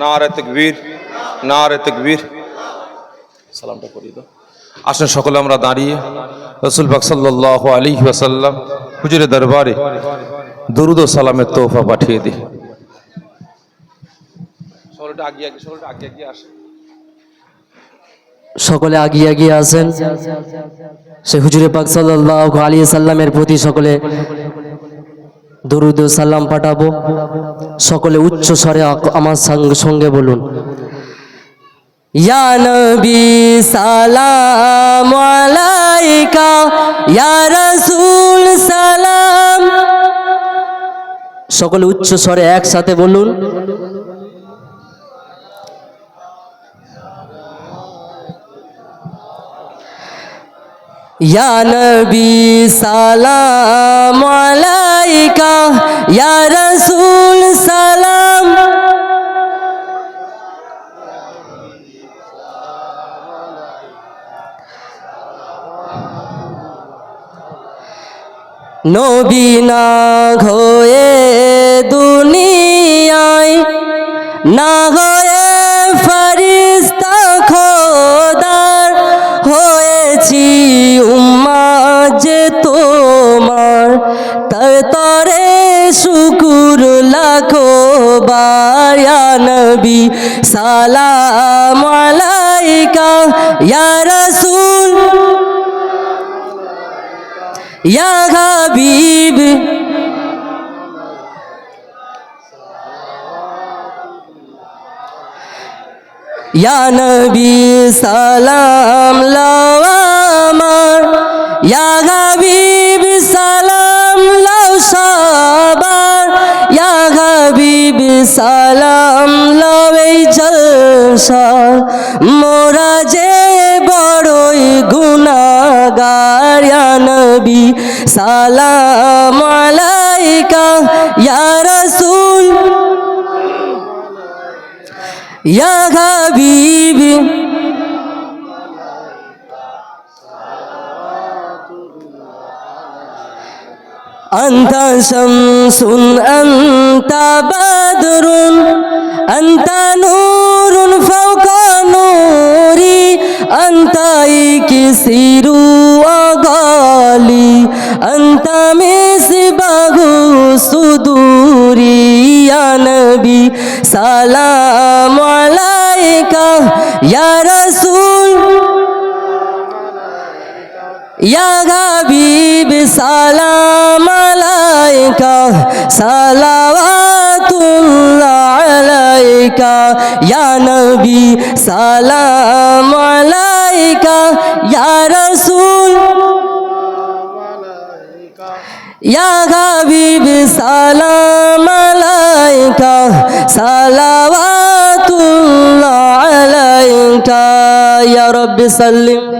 নারে তকবীর নারে তকবীর। সালামটা করিয়ে দাও। আসেন সকলে আমরা দাঁড়িয়ে রসুল বাক সাল্লাহ আলী ওয়াসাল্লাম হুজুরের দরবারে দরুদ সালামের তোহফা পাঠিয়ে দিই। সকলে আগিয়ে আগিয়ে আসেন। সে হুজুরে পাক সাল্লাহ আলী সাল্লামের প্রতি সকলে দরুদ সাল্লাম পাঠাবো। সকলে উচ্চ স্বরে আমার সঙ্গে সঙ্গে বলুন। ইয়া সালাম আলাইকা, ইয়া রাসূল সালাম। সকলে উচ্চ স্বরে একসাথে বলুন। নবী সালাম আলাইকা ইয়া রাসূল সালাম। নবী না হয়ে দুনিয়ায় না হয়ে নবী, সালাম আলাইকা, ইয়া রাসূল, ইয়া হাবিব। ইয়া নবী, সালাম লাও আমার। ইয়া হাবিব, সালাম লাও সবার। ইয়া হাবিব, সালাম জলসা মোরা যে বড়ই গুনাগার ইয়া নবী সালাম আলাইকা ইয়া রাসূল ইয়া হাবিব أنت شمس أنت بدر أنت نور فوق نوري أنت كسير وغالي أنت مصباح صدوري يا نبي سلام عليك يا رسول يا حبيب سلام عليك صلوات ইয়া নবী সালাম আলাইকা, ইয়া রাসূল। ইয়া হাবিব সালাম আলাইকা, সালাওয়াতুল্লাহ আলাইকা। ইয়া রব্বি সাল্লিম